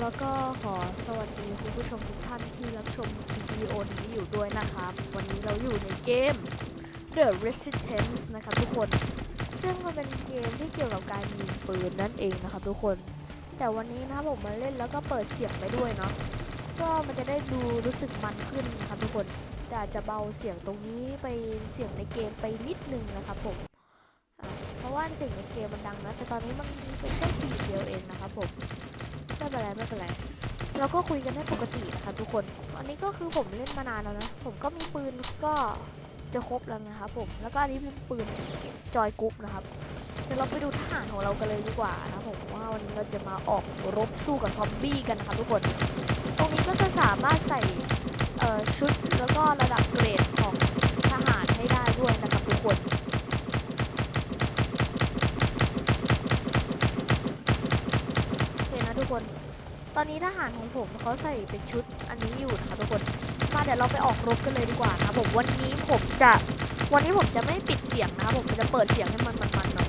แล้วก็ขอสวัสดีคุณผู้ชมทุกท่านที่รับชมวิดีโอนี้อยู่ด้วยนะครับ วันนี้เราอยู่ในเกม The Resistance นะครับทุกคน ซึ่งมันเป็นเกมที่เกี่ยวกับการยิงปืนนั่นเองนะครับทุกคน แต่วันนี้นะครับผมมาเล่นแล้วก็เปิดเสียงไปด้วยเนาะ ก็มันจะได้ดูรู้สึกมันขึ้นนะครับทุกคน แต่อาจจะเบาเสียงตรงนี้ไปเสียงในเกมไปนิดนึงนะครับผม เพราะว่าเสียงในเกมมันดังนะ แต่ตอนนี้มันเป็นแค่ปีเดียวเองนะครับผม ไม่เป็นไรไม่เป็นไรเราก็คุยกันได้ปกตินะคะทุกคน อันนี้ก็คือผมเล่นมานานแล้วนะ ผมก็มีปืนก็จะครบแล้วนะครับผม แล้วก็อันนี้เป็นปืนจอยกรุ๊ปนะครับเดี๋ยวเราไปดูทหารของเรากันเลยดีกว่านะครับผมว่าวันนี้เราจะมาออกรบสู้กับซอมบี้กันนะครับทุกคน ตรงนี้ก็จะสามารถใส่ชุดแล้วก็ระดับเกรดของทหารให้ได้ด้วยนะครับทุกคน โอเคนะทุกคน ตอนนี้ทหารของผมเขาใส่เป็นชุดอันนี้อยู่นะคะทุกคน มาเดี๋ยวเราไปออกรบกันเลยดีกว่านะผมวันนี้ผมจะ วันนี้ผมจะไม่ปิดเสียงนะครับผมจะเปิดเสียงให้มันมันๆหน่อย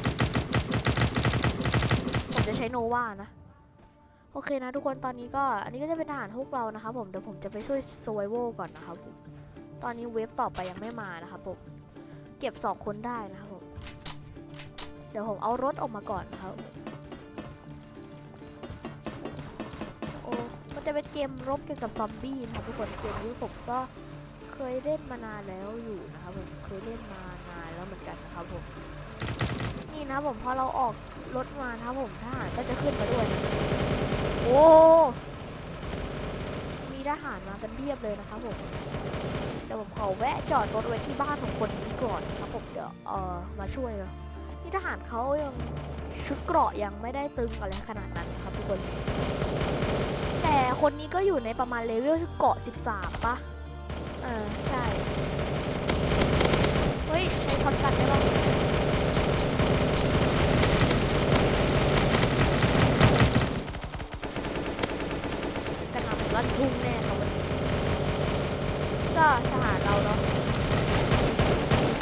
ผมจะใช้โนวานะ โอเคนะทุกคนตอนนี้ก็อันนี้ก็จะเป็นทหารพวกเรานะครับผมเดี๋ยวผมจะไปช่วยสว i โวก่อนนะครับผมตอนนี้เว็บต่อไปยังไม่มานะครับผมเก็บสองคนได้นะครับผมเดี๋ยวผมเอารถออกมาก่อนนะครับ จะเป็นเกมรบเกี่ยวกับซอมบี้นะครับทุกคนเกมนี้ผมก็เคยเล่นมานานแล้วอยู่นะครับผมเคยเล่นมานานแล้วเหมือนกันนะครับผมนี่นะผมพอเราออกรถมานะครับผมทหารก็จะขึ้นมาด้วยโอ้มีทหารมากันเพียบเลยนะครับผมเดี๋ยวผมขอแวะจอดรถไว้ที่บ้านของคนนี้ก่อนนะครับผมเดี๋ยวเออมาช่วยเลยนี่ทหารเขายัง ชุดเกราะยังไม่ได้ตึงอะไรขนาดนั้นครับทุกคน แต่คนนี้ก็อยู่ในประมาณเลเวลเกราะ 13ปะเออใช่ เฮ้ยใช้ช็อตกันได้บ้างกระหน่ำลั่นทุ่งแน่ครับวันนี้ก็ทหารเราเนาะ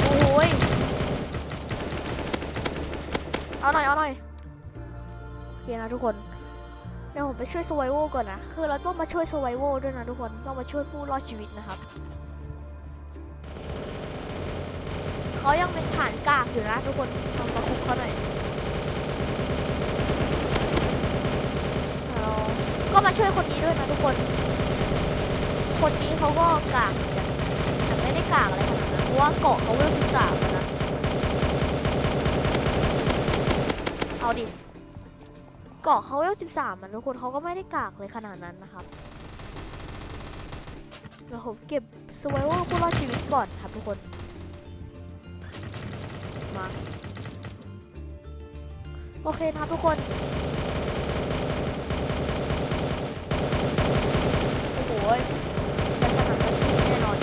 โอ้โหย เอาหน่อย เอาหน่อย โอเคนะทุกคน เดี๋ยวผมไปช่วยส u r v i v a l ก่อนนะ คือเราต้องมาช่วยส u r v i v a l ด้วยนะทุกคน ต้องมาช่วยผู้รอดชีวิตนะครับ เขายังเป็นฐานกากอยู่นะทุกคนลองมาคุกเขาหน่อยก็มาช่วยคนนี้ด้วยนะทุกคน คนนี้เขาก็กากแต่ไม่ได้กากอะไรขนาดนั้นเพราะว่าเกาะเขาเวลสิบสามแล้วนะ เอาดิ เกาะเขาเวลสิบสามมันทุกคนเขาก็ไม่ได้กากเลยขนาดนั้นนะครับเดี๋ยวผมเก็บสว i เวอร์ผู้รอดชีวิตก่อนครับทุกคน มา โอเคครับทุกคนโอ้โหจะสนับสนุนแน่นอน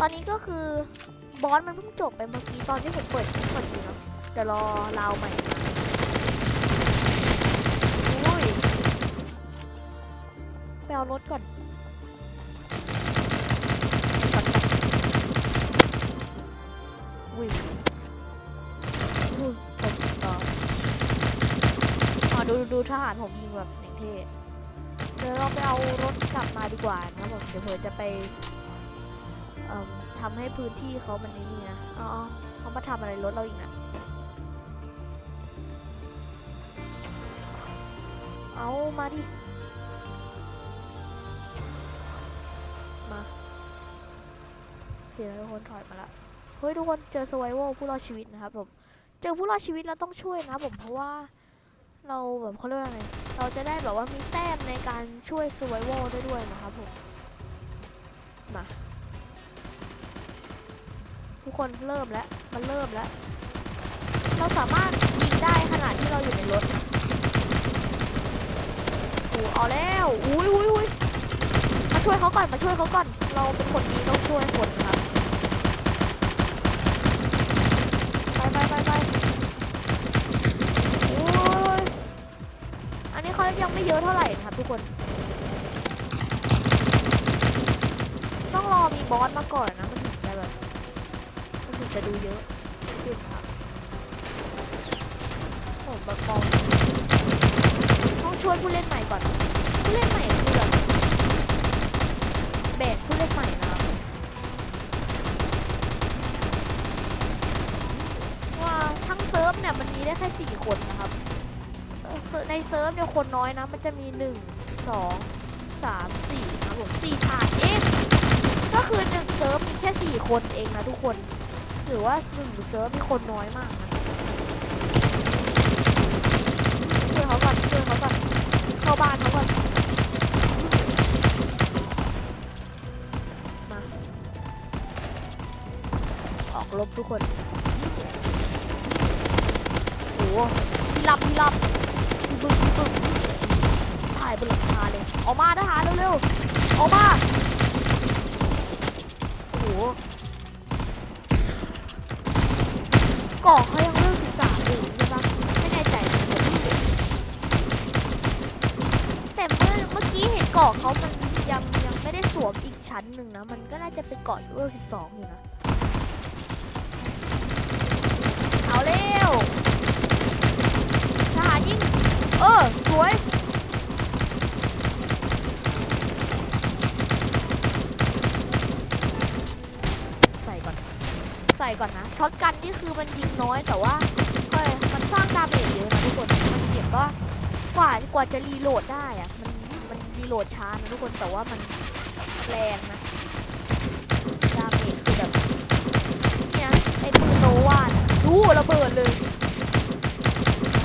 ตอนนี้ก็คือบอสมันเพิ่งจบไปเมื่อกี้ตอนที่ผมเปิดคลิปพอดีเนาะ เดี๋ยวรอราวใหม่มาอุ้ยไปเอารถก่อนอุ้ยอุ้ยผมต่ออ๋อดูดูทหารผมยิงแบบอย่างเท่เดี๋ยวเราไปเอารถกลับมาดีกว่านะครับผมเดี๋ยวเผื่อจะไปทำให้พื้นที่เขามันนี่นะอ๋ออ๋อเขามาทำอะไรรถเราอีกนะ เอามาดิ มาเคแล้วทุกคนถอยมาละ เฮ้ยทุกคนเจอ survival ผู้รอดชีวิตนะครับผม เจอผู้รอดชีวิตเราต้องช่วยนะผมเพราะว่าเราแบบเขาเรียกว่าไงเราจะได้แบบว่ามีแต้มในการช่วย survival ได้ด้วยนะครับผม มา ทุกคนเริ่มแล้ว มันเริ่มแล้ว เราสามารถยิงได้ขนาดที่เราอยู่ในรถนะ เอาแล้วอุ้ยอุ้ยอุ้ยมาช่วยเขาก่อนมาช่วยเขาก่อน เราเป็นคนดีต้องช่วยคนนะครับไปไปไปไปโอ้ยอันนี้เขายังไม่เยอะเท่าไหร่นะครับทุกคน ต้องรอมีบอสมาก่อนนะมันถึงจะแบบมันถึงจะดูเยอะขึ้นครับผมแบบมอง ต้องช่วยผู้เล่นใหม่ก่อน ผู้เล่นใหม่คือแบบแบกผู้เล่นใหม่นะว่าทั้งเซิร์ฟเนี่ยมันมีได้แค่สี่คนนะครับ ในเซิร์ฟเนี่ยคนน้อยนะ มันจะมีหนึ่งสองสามสี่นะผมสี่ฐานเองก็คือหนึ่งเซิร์ฟมีแค่สี่คนเองนะทุกคนถือว่าหนึ่งเซิร์ฟมีคนน้อยมากนะาบ้านเขาก่อนมาออกลบทุกคนโอ้โหลับหลับบึ้งบึ้งถ่ายบนหลังคาเลย ออกมาทหารเร็วๆออกมา เกาะเขามันยังยังไม่ได้สวมอีกชั้นหนึ่งนะ มันก็น่าจะเป็นเกาะเวลสิบสองอยู่นะ เอาเร็วทหารยิง เออ สวยใส่ก่อนใส่ก่อนนะช็อตกันนี่คือมันยิงน้อยแต่ว่าเฮ้ยมันสร้างดาเมจเยอะนะทุกคนมันเก็บก็กว่ากว่าจะรีโหลดได้อะ โหลดช้านะทุกคนแต่ว่ามันแรงนะดาเมจคือแบบเนี่ยไอ้ปืนโนวานดูระเบิดเลย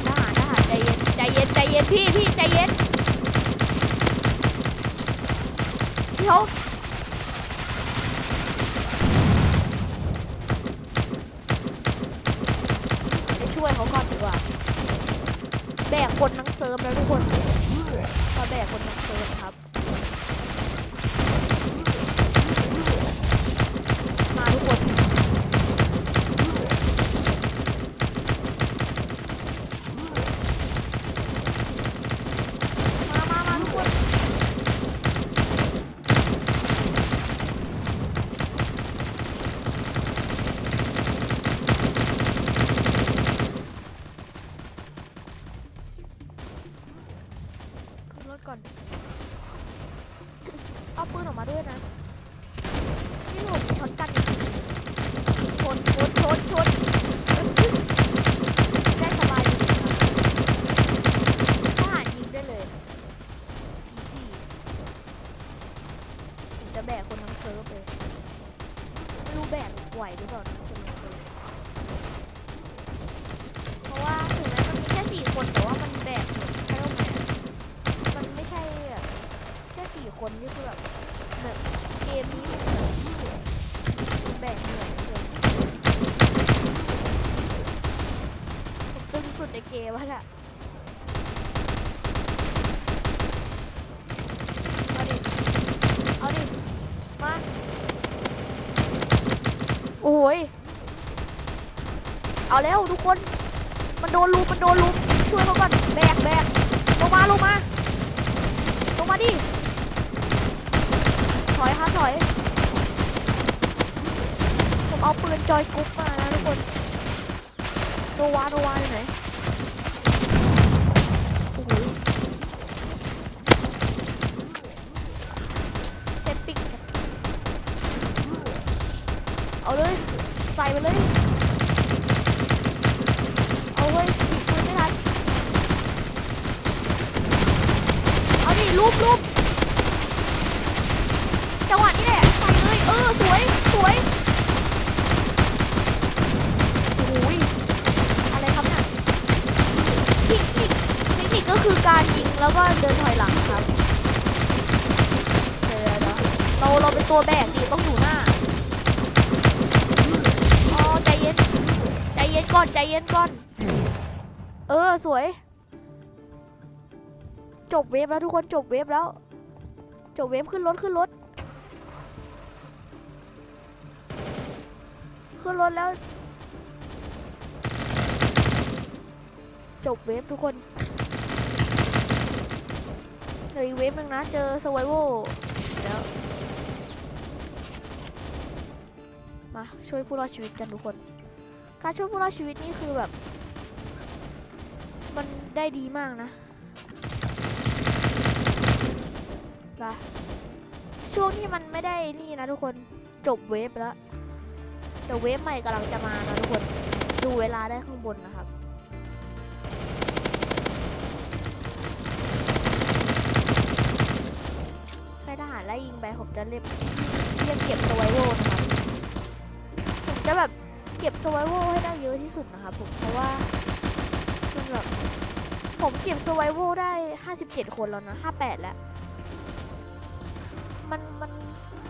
น่าน่าใจเย็นใจเย็นใจเย็นพี่พี่ใจเย็นพี่เขาไปช่วยเขาก่อนดีกว่า แบกคนทั้งเซิร์ฟแล้วทุกคนมาแบกคนทั้งเซิร์ฟครับ มาทุกคน มามามาทุกคน ขึ้นรถก่อน เอาปืนออกมาด้วยนะ นี่หนูชนกันชนชนชนชนได้สบายดีครับทหารยิงได้เลย easy ผมจะแบกคนทั้งเซิร์ฟเลยไม่รู้แบกไหวหรือเปล่าเพราะว่าถึงแม้มันมีแค่สี่คนแต่ว่ามันแบกใช่ไหมมันไม่ใช่แบบแค่สี่คนนี่คือแบบแบบเกมนี้มันแบกเหนื่อยเหลือเกินผมตึงสุดในเกมแล้วอะเอาดิ เอาดิ มา โอ้ยเอาแล้วทุกคน มันโดนลุมมันโดนลุมช่วยเขาก่อนแบกแบกลงมาลงมาลงมาดิถอยค่ะถอยผมเอาปืนจอยกุ๊กมานะทุกคนโนวาโนวาอยู่ไหน โอ้โหเจ็ดปิก เอาเลย ใส่ไปเลย เอาเว้ยหยิบปืนไม่ทันเอาดิรูปรูปจังหวะนี้แหละใส่เลย เออ สวย สวยโอ้ยอะไรครับเนี่ยเทคนิคเทคนิคก็คือการยิงแล้วก็เดินถอยหลังครับเดี๋ยวเดี๋ยวเราเราเป็นตัวแบกดิต้องอยู่หน้า อ๋อใจเย็น ใจเย็นก่อนใจเย็นก่อน เออสวย จบเวฟแล้วทุกคนจบเวฟแล้ว จบเวฟขึ้นรถขึ้นรถ ขึ้นรถแล้ว จบเวฟทุกคนเหลืออีกเวฟหนึงนะเจอสไวโวแล้วมาช่วยผู้รอดชีวิตกันทุกคน การช่วยผู้รอดชีวิตนี่คือแบบ มันได้ดีมากนะช่วงที่มันไม่ได้นี่นะทุกคนจบเวฟแล้ว แต่เวฟใหม่กำลังจะมานะทุกคน ดูเวลาได้ข้างบนนะครับให้ทหารไล่ยิงไปผมจะเรียกเรียกเก็บสไวโวนะครับผมจะแบบ เก็บสไวโวให้ได้เยอะที่สุดนะครับผมเพราะว่ามันแบบผมเก็บสไวโวได้ 57 คนแล้วนะ 58 แล้ว มันมัน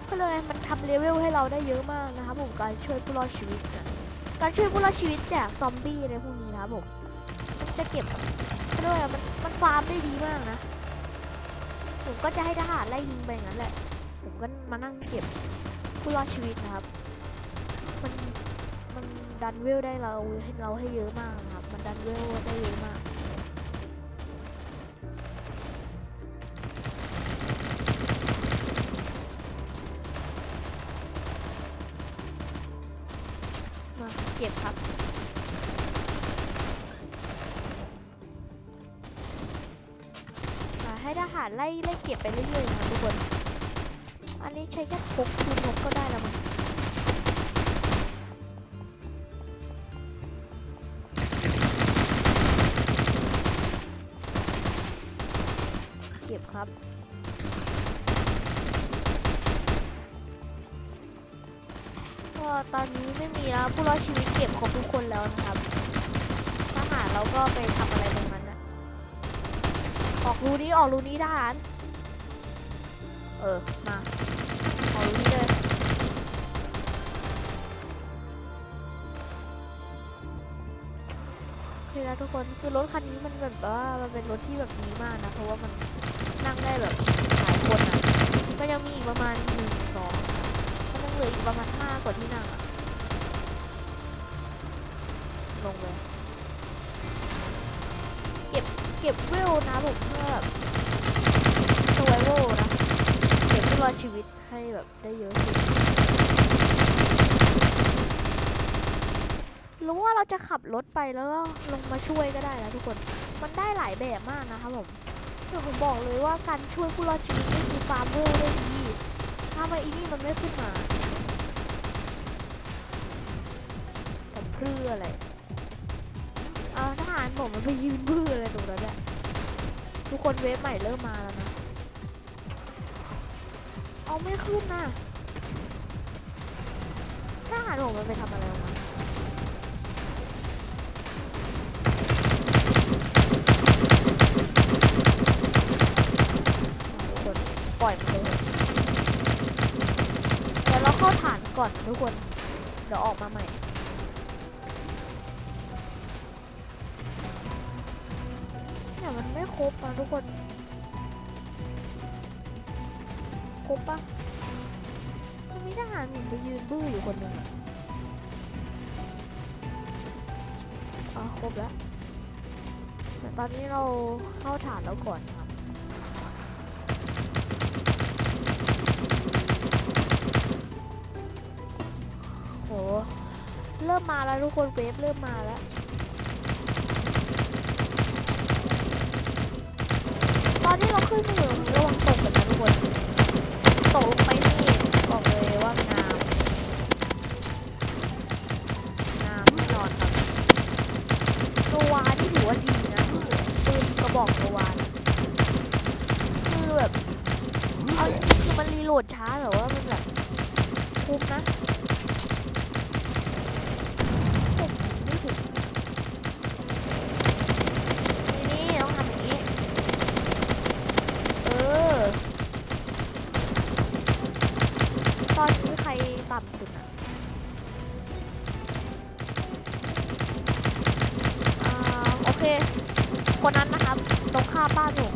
ก็เลยมันทำเลเวลให้เราได้เยอะมากนะครับผมการช่วยผู้รอดชีวิตนะการช่วยผู้รอดชีวิตจากซอมบี้อะไรพวกนี้นะครับผมมันจะเก็บก็เลยกว่ามันมันฟาร์มได้ดีมากนะ ผมก็จะให้ทหารไล่ยิงไปอย่างนั้นแหละ ผมก็มานั่งเก็บผู้รอดชีวิตนะครับ มัน ดันเวลได้เราให้เราให้เยอะมากครับ มันดันเวลได้เยอะมากมาเก็บครับอ่าให้ทหารไล่ไล่เก็บไปเรื่อยๆนะทุกคน อันนี้ใช้แค่พกคูณพกก็ได้แล้วมั้ง บครับ ก็ตอนนี้ไม่มีแล้วผู้รอดชีวิตเก็บครบทุกคนแล้วนะครับทหารเราก็ไปทำอะไรตรงนั้นนะออกรูนี้ออกรูนี้ทหารเออ มาออกรูนี้เลยเคนะทุกคนคือรถคันนี้มันแบบว่ามันเป็นรถที่แบบดีมากนะ เพราะว่ามัน นั่งได้แบบหลายคนอะก็ยังมีอีกประมาณหนึ่งสองก็ยังเหลืออีกประมาณห้ากว่าที่นั่งอะลงเลยเก็บเก็บเวลนะผมเพื่อแบบสไวโวนะเก็บผู้รอชีวิตให้แบบได้เยอะสุดหรู้ว่าเราจะขับรถไปแล้วก็ลงมาช่วยก็ได้นะทุกคน มันได้หลายแบบมากนะครับผม แต่ผมบอกเลยว่าการช่วยผู้รอดชีวิตนี่คือฟาร์มเวลได้ดีถ้ามาอีนี่มันไม่ขึ้นมาแต่เพื่ออะไรเอาทหารผมมันไปยืนบื้ออะไรตรงนั้นอะทุกคนเวฟใหม่เริ่มมาแล้วนะ เอาไม่ขึ้นนะทหารผมมันไปทำอะไรมาทุกคน ปล่อยมันเลยเดี๋ยวเราเข้าฐานก่อนทุกคน เดี๋ยวออกมาใหม่ เนี่ยมันไม่ครบอะทุกคน ครบปะมันมีทหารหนุ่มไปยืนบื้ออยู่คนหนึ่งอะครบแล้วแต่ตอนนี้เราเข้าฐานแล้วก่อน ริ่มมาแล้วทุกคนเวฟเริ่มมาแล้วตอนที่เราขึ้นมาอยู่ตรงนี้ระวังตกกันนะทุกคน ตกลงไปนี่บอกเลยว่างาม งามแน่นอนครับโนวาที่ถือว่าดีนะปืนกระบอกโนวาเนี่ยคือแบบ เอาจริงๆคือมันรีโหลดช้าแต่ว่ามันแบบคุ้มนะผมไม่ถึงนี่นี่ต้องทำอย่างนี้ เออ ตอนนี้ใครต่ำสุดอะอ่าโอเค คนนั้นนะครับตรงข้ามบ้านผม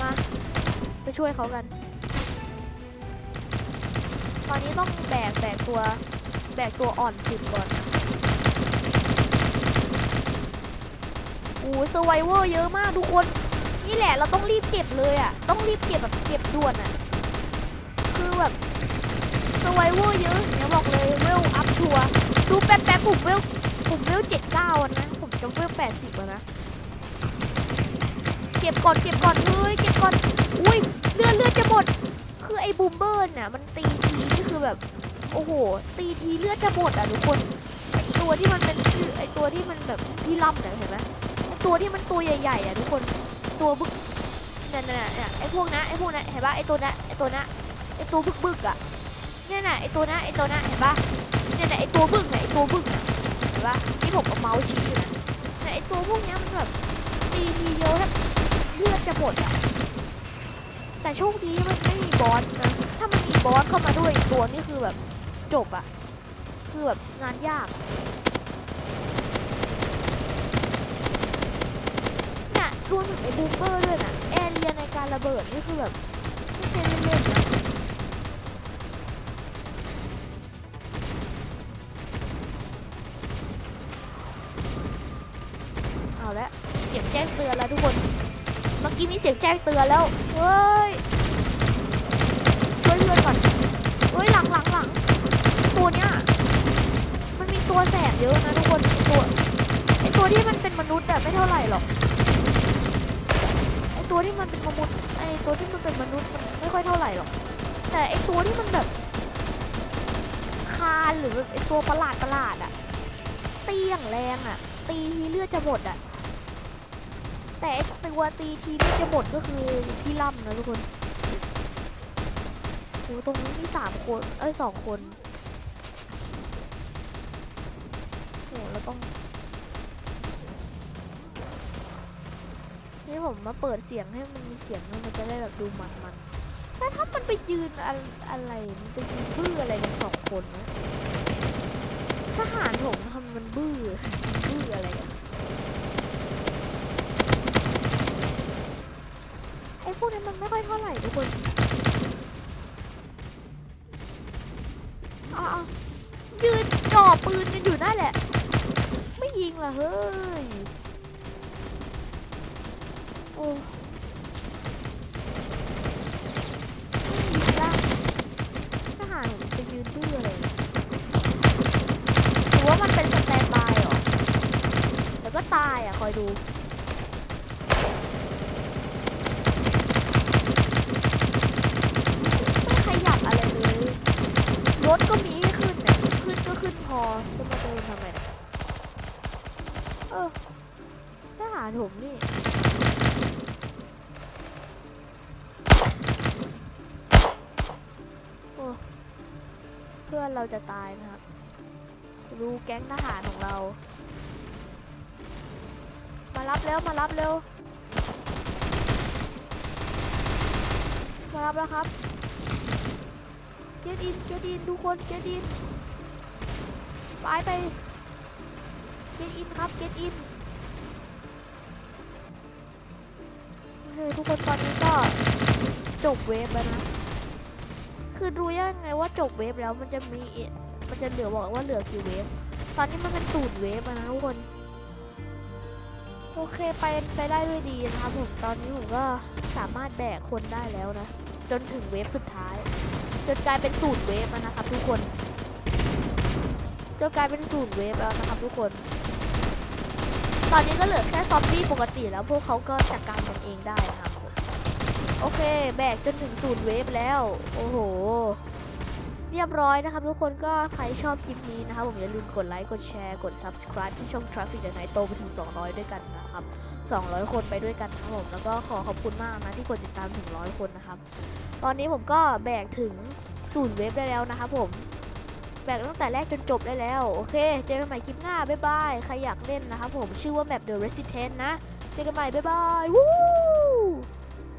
มาไปช่วยเขากัน ตอนนี้ต้องแบกแบกตัวแบกตัวอ่อนสุดก่อนโอ้สไวเวอร์เยอะมากทุกคน นี่แหละเราต้องรีบเก็บเลยอะ ต้องรีบเก็บแบบเก็บด่วนอะ คือแบบสไวเวอร์เยอะเนี่ยบอกเลยเวลอัพทัวร์ดูแป๊บแป๊บผมเวลผมเวลเจ็ดเก้านะ ผมจะเวลแปดสิบอะนะ เก็บก่อนเก็บก่อนเฮ้ยเก็บก่อนอุ้ยเลือดเลือดจะหมด คือไอ้บูมเบอร์น่ะมันตีทีนี่คือแบบ โอ้โห ตีทีเลือดจะหมดอะทุกคนไอ้ตัวที่มันเป็นชื่อไอ้ตัวที่มันแบบที่ล่ำเนี่ยเห็นไหมตัวที่มันตัวใหญ่ๆอะทุกคนตัวบึกเนี่ยเนี่ยเนี่ยไอ้พวกนั้นไอ้พวกนั้นเห็นปะไอ้ตัวนั้นไอ้ตัวนั้นไอ้ตัวบึกบึกอะเนี่ยน่ะไอ้ตัวนั้นไอ้ตัวนั้นเห็นปะเนี่ยน่ะไอ้ตัวบึกเนี่ยไอ้ตัวบึกเห็นปะที่ผมเอาเมาส์ชี้อยู่นะ ตัวพวกนี้มันแบบตีทีเดียวแทบเลือดจะหมดอะแต่โชคดีมันไม่มีบอสนะถ้ามันมีบอสเข้ามาด้วยตัวนี่คือแบบจบอะคือแบบงานยากเนี่ยรวมถึงไอ้บูมเบอร์ด้วยนะแอเรียในการระเบิดนี่คือแบบไม่ใช่เล่นๆนะ จ้งเตือนแล้วเฮ้ยช่วยเพื่อนก่อนเฮ้ยหลังหลังหลังตัวเนี้ยมันมีตัวแสบเยอะนะทุกคนตัวไอตัวที่มันเป็นมนุษย์อะไม่เท่าไหร่หรอกไอตัวที่มันเป็นมนุษย์ไอตัวที่มันเป็นมนุษย์มันไม่ค่อยเท่าไหร่หรอกแต่ไอตัวที่มันแบบคานหรือไอตัวประหลาดประหลาดอะตีอย่างแรงอะตีทีเลือดจะหมดอะ แต่ไอตัวตีทีเลือดจะหมดก็คือพี่ล่ำนะทุกคนโอ้ตรงนี้มีสามคนเอ้ยสองคนโอ้แล้วต้องนี่ผมมาเปิดเสียงให้มันมีเสียงมันจะได้แบบดูมันมันแต่ถ้ามันไปยืนอะอะไรมันไปยืนบื้ออะไรกันสองคนนะทหารผมทำมันบื้อบื้ออะไรกันไอ้ พวกนี้มันไม่ค่อยเท่าไหร่ทุกคนอ้าวยืนจ่อปืนกันอยู่นั่นแหละ ไม่ยิงล่ะเฮ้ย โอ้ไม่ยิงละทหารผมจะยืนดื้อเลยหรือว่ามันเป็นสแตนบายเหรอ แล้วก็ตายอะ คอยดู ไม่ขยับอะไรเลย รถก็มีให้ขึ้นเนี่ยขึ้นก็ขึ้นพอ จะมาเดินทำไมเนี่ยเออทหารผมนี่ โอ้เพื่อนเราจะตายนะครับ ดูแก๊งทหารของเรา มารับเร็ว มารับเร็ว มารับแล้วครับเกตินเกตินทุกคนเกตินไปไปเกตินครับเกติน เคทุกคนตอนนี้ก็จบเวฟแล้วนะ คือรู้ยังไงว่าจบเวฟแล้วมันจะมี มันจะเหลือบอกว่าเหลือกี่เวฟ ตอนนี้มันเป็นสูตรเวฟนะทุกคน โอเคไปไปได้ด้วยดีนะครับผม ตอนนี้ผมก็สามารถแบกคนได้แล้วนะ จนถึงเวฟสุดท้าย จนกลายเป็นสูตรเวฟนะครับทุกคน จนกลายเป็นสูตรเวฟแล้วนะครับทุกคน ตอนนี้ก็เหลือแค่ซอมบี้ปกติแล้วพวกเขาก็จัดการกันเองได้นะครับผมโอเค แบกจนถึงสูตรเวฟแล้ว โอ้โห เรียบร้อยนะครับทุกคนก็ใครชอบคลิปนี้นะครับผมอย่าลืมกดไลค์กดแชร์กด subscribe ที่ช่อง Traffic the Night โตไปถึง 200 ด้วยกันนะครับ 200 คนไปด้วยกันนะครับผมแล้วก็ขอขอบคุณมากนะที่กดติดตามถึง 100 คนนะครับ ตอนนี้ผมก็แบกถึงศูนย์เว็บได้แล้วนะครับผม แบกตั้งแต่แรกจนจบได้แล้ว โอเค เจอกันใหม่คลิปหน้า บ๊ายบาย ใครอยากเล่นนะครับผม ชื่อว่าแบบ The Resistant นะ เจอกันใหม่ บ๊ายบาย วู้